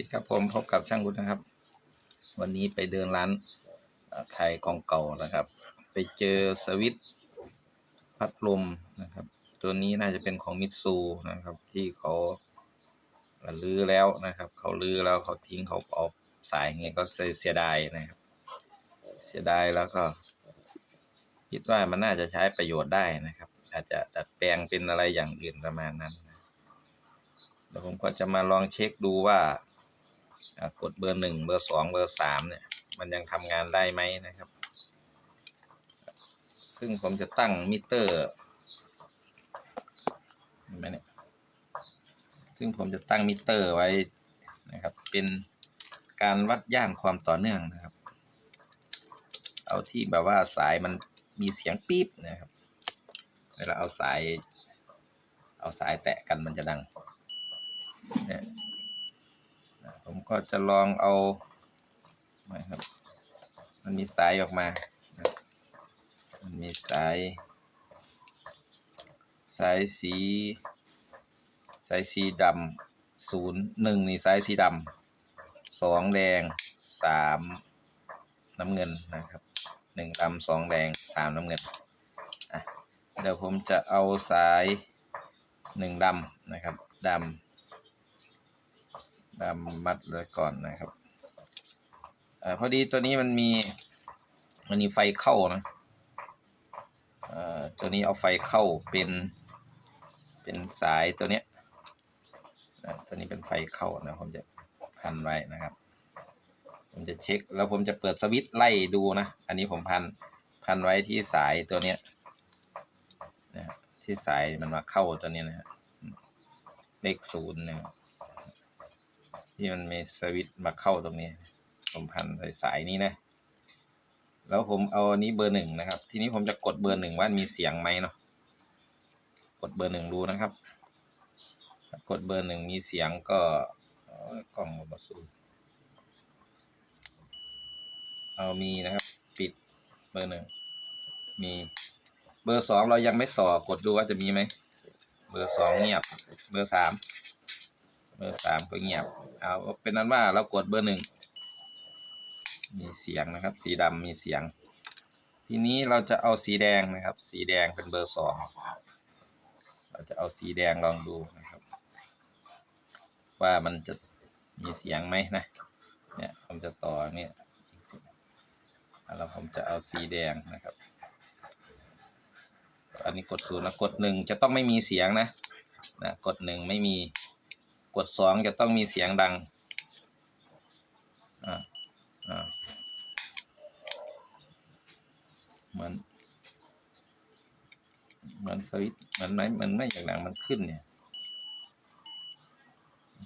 ดีครับผมพบกับช่างวุฒินะครับ วันนี้ไปเดินร้านเอ่อไทยของเก่านะครับ ไปเจอสวิตพัดลมนะครับ ตัวนี้น่าจะเป็นของมิตซูนะครับ ที่เขาลื้อแล้วนะครับ เขาลื้อแล้วเขาทิ้งเขาเอาสายเงี้ยก็เสียดายนะครับ เสียดายแล้วก็ คิดว่ามันน่าจะใช้ประโยชน์ได้นะครับ อาจจะดัดแปลงเป็นอะไรอย่างอื่นประมาณนั้นนะเดี๋ยวผมก็จะมาลองเช็คดูว่า กดเบอร์หนึ่งเบอร์สองเบอร์สามเนี่ย มันยังทำงานได้ไหมนะครับ ซึ่งผมจะตั้งมิเตอร์เห็นไหมเนี่ยซึ่งผมจะตั้งมิเตอร์ไว้นะครับ เป็นการวัดย่านความต่อเนื่องนะครับ เอาที่แบบว่าสายมันมีเสียงปี๊บนะครับเวลาเอาสาย เอาสายแตะกันมันจะดังเนี่ย ผมก็จะลองเอาไม่ครับ มันมีสายออกมา มันมีสาย สายสี สายสีดำศูนย์หนึ่งนี่สายสีดำสองแดงสามน้ำเงินนะครับหนึ่งดำสองแดงสามน้ำเงินเดี๋ยวผมจะเอาสายหนึ่งดำนะครับดำ ดำมัดไว้ก่อนนะครับอ่าพอดีตัวนี้มันมีมันมีไฟเข้านะอ่อตัวนี้เอาไฟเข้าเป็นเป็นสายตัวเนี้ยนะตัวนี้เป็นไฟเข้านะผมจะพันไว้นะครับ ผมจะเช็คแล้วผมจะเปิดสวิตช์ไล่ดูนะ อันนี้ผมพันพันไว้ที่สายตัวเนี้ยนะที่สายมันมาเข้าตัวนี้นะฮะเลขศูนย์เนี่ย ที่มันมีสวิตช์มาเข้าตรงนี้ ผมพันใส่สายนี้นะ แล้วผมเอาอันนี้เบอร์หนึ่งนะครับ ทีนี้ผมจะกดเบอร์หนึ่งว่ามีเสียงไหมเนาะกดเบอร์หนึ่งดูนะครับ กดเบอร์หนึ่งมีเสียงก็กล้องมาสูเอามีนะครับ ปิดเบอร์หนึ่งมีเบอร์สองเรายังไม่ต่อกดดูว่าจะมีไหม เบอร์สองเงียบ เบอร์สามเบอร์สามก็เงียบ เอาเป็นนั้นว่าเรากดเบอร์หนึ่งมีเสียงนะครับ สีดำมีเสียง ทีนี้เราจะเอาสีแดงนะครับ สีแดงเป็นเบอร์สองเราจะเอาสีแดงลองดูนะครับ ว่ามันจะมีเสียงไหมนะเนี่ยผมจะต่อเนี่ยแล้วผมจะเอาสีแดงนะครับ อันนี้กดศูนย์แล้วกดหนึ่งจะต้องไม่มีเสียงนะนะกดหนึ่งไม่มี กดสองจะต้องมีเสียงดังอ่าอ่าเหมือนเหมือนสวิตช์มันไม่มันไม่อย่างดังมันขึ้นเนี่ย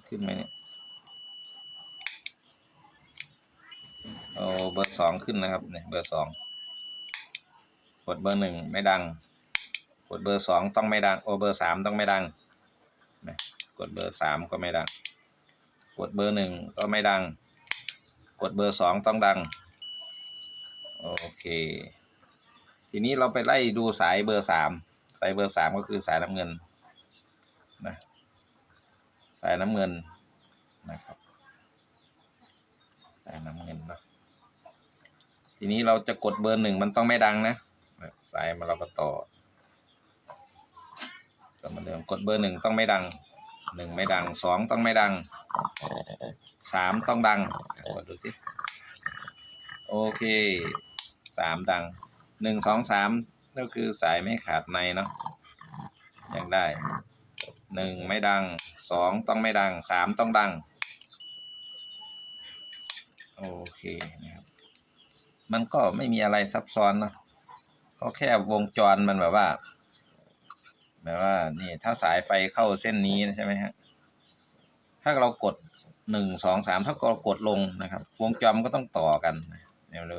ขึ้นไหมเนี่ยเอาเบอร์สองขึ้นนะครับเนี่ยเบอร์สองกดเบอร์หนึ่งไม่ดังกดเบอร์สองต้องไม่ดังโอเบอร์สามต้องไม่ดังนะ กดเบอร์สามก็ไม่ดัง กดเบอร์หนึ่งก็ไม่ดัง กดเบอร์สองต้องดัง โอเค ทีนี้เราไปไล่ดูสายเบอร์สามสายเบอร์สามก็คือสายน้ำเงินนะสายน้ำเงินนะครับสายน้ำเงินนะทีนี้เราจะกดเบอร์หนึ่งมันต้องไม่ดังนะสายมาเราก็ต่อก็เหมือนเดิมกดเบอร์หนึ่งต้องไม่ดัง หนึ่งไม่ดังสองต้องไม่ดังสามต้องดังกดดูสิโอเคสามดังหนึ่งสองสามก็คือสายไม่ขาดในเนาะยังได้หนึ่งไม่ดังสองต้องไม่ดังสามต้องดัง โอเคนะครับมันก็ไม่มีอะไรซับซ้อนเนาะก็แค่วงจรมันแบบว่า แบบว่านี่ถ้าสายไฟเข้าเส้นนี้ใช่ไหมฮะถ้าเรากดหนึ่งสองสามถ้าเรากดลงนะครับ วงจรมันก็ต้องต่อกันเดี๋ยวเรา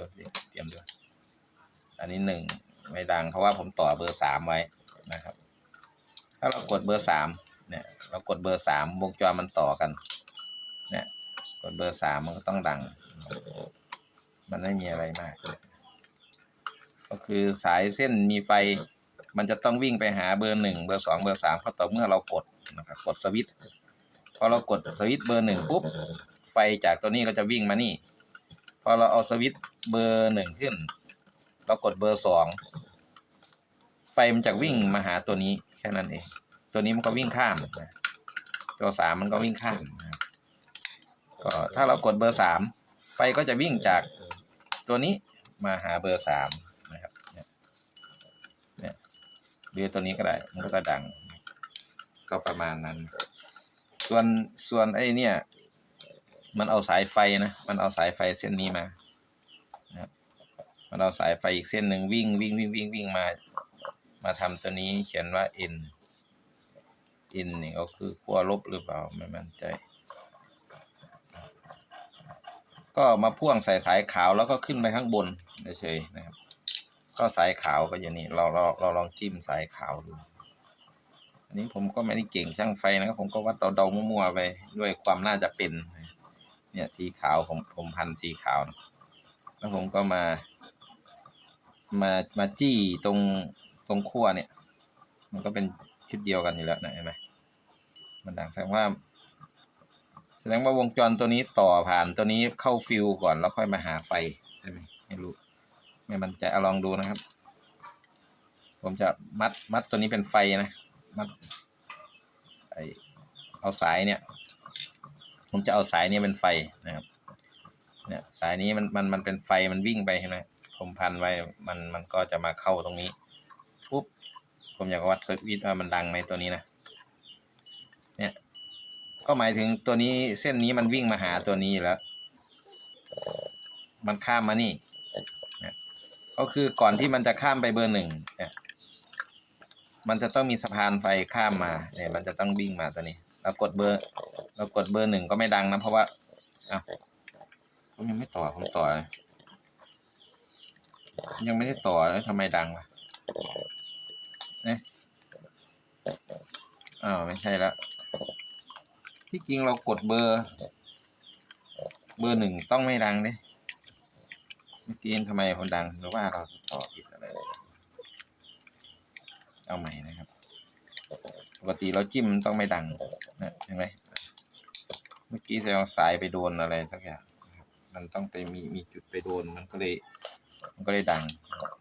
เตรียมดูอันนี้หนึ่งไม่ดังเพราะว่าผมต่อเบอร์สามไว้นะครับ ถ้าเรากดเบอร์สามเนี่ย เรากดเบอร์สามวงจรมันต่อกัน เนี่ย กดเบอร์สามมันก็ต้องดัง มันไม่มีอะไรมาก ก็คือสายเส้นมีไฟ มันจะต้องวิ่งไปหาเบอร์หนึ่งเบอร์สองเบอร์สามก็ต่อเมื่อเรากดนะครับกดสวิตช์พอเรากดสวิตช์เบอร์หนึ่งปุ๊บไฟจากตัวนี้ก็จะวิ่งมานี่ พอเราเอาสวิตช์เบอร์หนึ่งขึ้น เรากดเบอร์สองไฟมันจะวิ่งมาหาตัวนี้แค่นั้นเองตัวนี้มันก็วิ่งข้ามตัวสามมันก็วิ่งข้ามก็ถ้าเรากดเบอร์สามไฟก็จะวิ่งจากตัวนี้มาหาเบอร์สามนะครับเนี่ยเนี่ย หรือตัวนี้ก็ได้ มันก็จะดัง ก็ประมาณนั้น ส่วนส่วนไอ้เนี่ย มันเอาสายไฟนะ มันเอาสายไฟเส้นนี้มานะครับมันเอาสายไฟอีกเส้นหนึ่งวิ่งวิ่งวิ่งวิ่งวิ่งมา มาทำตัวนี้เขียนว่า n n นี่ก็คือขั้วลบหรือเปล่าไม่มั่นใจ ก็มาพ่วงใส่สายขาวแล้วก็ขึ้นไปข้างบนเฉยๆนะครับ ก็สายขาวก็อย่างนี้เราเราเราลองจิ้มสายขาวดูอันนี้ผมก็ไม่ได้เก่งช่างไฟนะครับผมก็วัดเดาๆมั่วๆไปด้วยความน่าจะเป็น เนี่ยสีขาวผมผมพันสีขาวนะแล้วผมก็มา มามาจี้ตรงตรงขั้วเนี่ย มันก็เป็นชุดเดียวกันอยู่แล้วนะเห็นไหมมันดังแสดงว่า แสดงว่าวงจรตัวนี้ต่อผ่านตัวนี้เข้าฟิวก่อนแล้วค่อยมาหาไฟใช่ไหมไม่รู้ ไม่มันใจะเอาลองดูนะครับ ผมจะมัดมัดตัวนี้เป็นไฟนะ มัดไอเอาสายเนี่ย ผมจะเอาสายเนี้เป็นไฟนะครับ เนี่ยสายนี้มันมันมันเป็นไฟมันวิ่งไปใช่ไหมผมพันไว้มันมันก็จะมาเข้าตรงนี้ปุ๊บผมอยากวัดสวิตช์ว่ามันดังไหมตัวนี้นะเนี่ยก็หมายถึงตัวนี้เส้นนี้มันวิ่งมาหาตัวนี้อยู่แล้ว มันข้ามมานี่เนี่ย ก็คือก่อนที่มันจะข้ามไปเบอร์หนึ่งเนี่ยมันจะต้องมีสะพานไฟข้ามมาเนี่ยมันจะต้องวิ่งมาตัวนี้เรากดเบอร์ เรากดเบอร์หนึ่งก็ไม่ดังนะเพราะว่าอ้าวผมยังไม่ต่อผมต่อเลยยังไม่ได้ต่อแล้วทำไมดังวะเนี่ยอ้าวไม่ใช่แล้วที่จริงเรากดเบอร์ เบอร์หนึ่งต้องไม่ดังเด้ เมื่อกี้ทำไมคนดังหรือว่าเราต่อผิดอะไรเอาใหม่นะครับ ปกติเราจิ้มต้องไม่ดังนะเห็นไหมเมื่อกี้เราสายไปโดนอะไรสักอย่างมันต้องไปมีมีจุดไปโดนมันก็เลย มันก็เลยดัง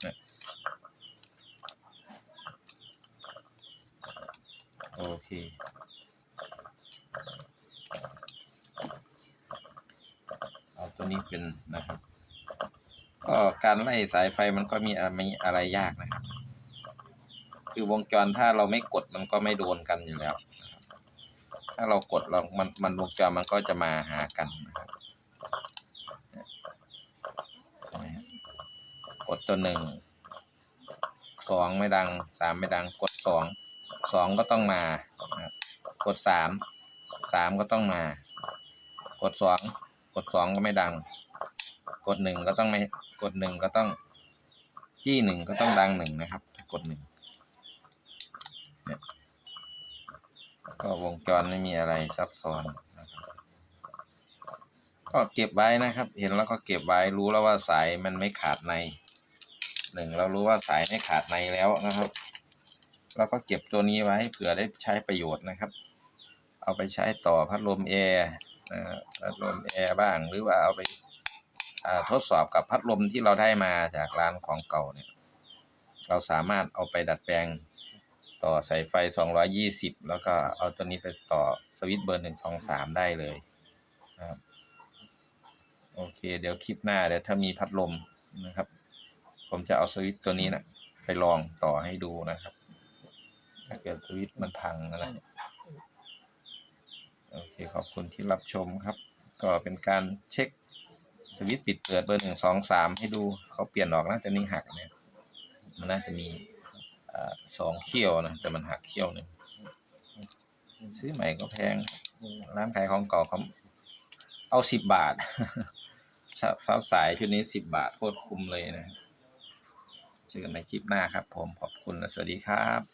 นะโอเคเอาตัวนี้เป็นนะครับ ก็การไล่สายไฟมันก็มีอะไรมีอะไรยากนะครับ คือวงจรถ้าเราไม่กดมันก็ไม่โดนกันอยู่แล้ว ถ้าเรากดเรามันมันวงจรมันก็จะมาหากันนะครับกดตัวหนึ่งสองไม่ดังสามไม่ดังกดสองสองก็ต้องมากดสามสามก็ต้องมา กดสองกดสองก็ไม่ดัง กดหนึ่งก็ต้องไม่กดหนึ่งก็ต้องจี้หนึ่งก็ต้องดังหนึ่งนะครับ กดหนึ่งก็วงจรไม่มีอะไรซับซ้อนนะครับก็เก็บไว้นะครับ เห็นแล้วก็เก็บไว้รู้แล้วว่าสายมันไม่ขาดในหนึ่งเรารู้ว่าสายไม่ขาดในแล้วนะครับเราก็เก็บตัวนี้ไว้เผื่อได้ใช้ประโยชน์นะครับ เอาไปใช้ต่อพัดลมแอร์พัดลมแอร์บ้างหรือว่าเอาไป ทดสอบกับพัดลมที่เราได้มาจากร้านของเก่าเนี่ย เราสามารถเอาไปดัดแปลงต่อสายไฟ 220 แล้วก็เอาตัวนี้ไปต่อสวิตช์เบอร์ 1 2 3 ได้เลยนะครับโอเค เดี๋ยวคลิปหน้าเดี๋ยวถ้ามีพัดลมนะครับ ผมจะเอาสวิตช์ตัวนี้นะไปลองต่อให้ดูนะครับ ถ้าเกิดสวิตช์มันพังนะนะโอเคขอบคุณที่รับชมครับ ก็เป็นการเช็ค สวิตปิดเปิดเบอร์1 2 3ให้ดูเขาเปลี่ยนออกน่าจะนิ่งหักเนี่ยมันน่าจะมีอสองเขี้ยวนะแต่มันหักเขี้ยวหนึ่งซื้อใหม่ก็แพงร้านขายของเก่าเขาเอาสิบบาทครับสายชุดนี้สิบบาทโคตรคุ้มเลยนะเจอกันในคลิปหน้าครับผมขอบคุณและสวัสดีครับ